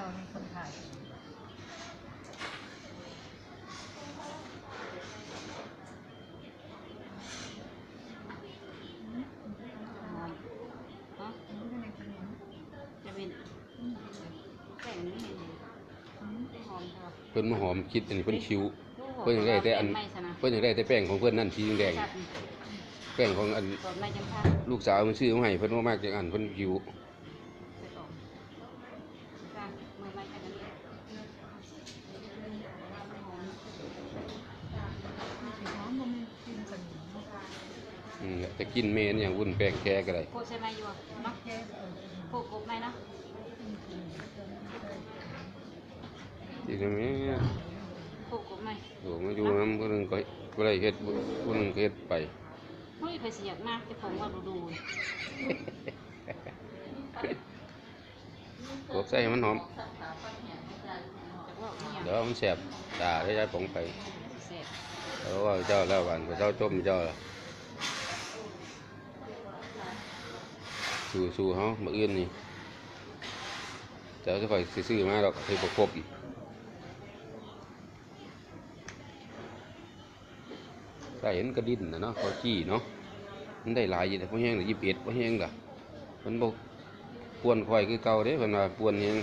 เขาในคนถ่ายหอมฮะจะเป็นแต่งนี่เห็นหอมะเพิ่นมาหอมคิดอันนี้เพิ่นคิ้ว เพิ่นอยากได้แต่อันเพิ่นอยากได้แต่แป้งของเพิ่นนั่นสีแดงแป้งของอันลูกสาวมันซื้อมาให้เพิ่นมากจังอันเพิ่นคิ้ว อไม่จังกันเลยหอมสีหอมบ่มีกลินสนิมอืมแต่กินเมนอย่างวุ่นแป้งแค่ก็ได้โคใช่ไหมอยู่เนาะแค่เออโคกบไหมเนาะที่ทำไมโคกบไหมโอ้มาอยู่นำผู้หนึงก็บ่ได้เฮ็ดผู้หนึงก็เฮ็ดไปเฮ้ยไปเสียกมากจะผมว่าดูดูกบใส่ให้มันหอม จากว่าเนี่ย เดี๋ยวมันแสบตาได้ยายผงไปเสร็จแล้วว่าเจ้าแล้ววันเจ้าจมเจ้าล่ะสู่สู่เฮามือื่นนี่เจ้าจะค่อยซื้อมาดอกให้บ่ครบถ้าเห็นกระดิ่นนะเนาะเขาจี้เนาะมันได้หลายอยู่แต่พอแห้งหรือ21บ่แห้งล่ะมันบ่ปวนค่อยคือเก่าเด้เพิ่นว่าปวนแฮง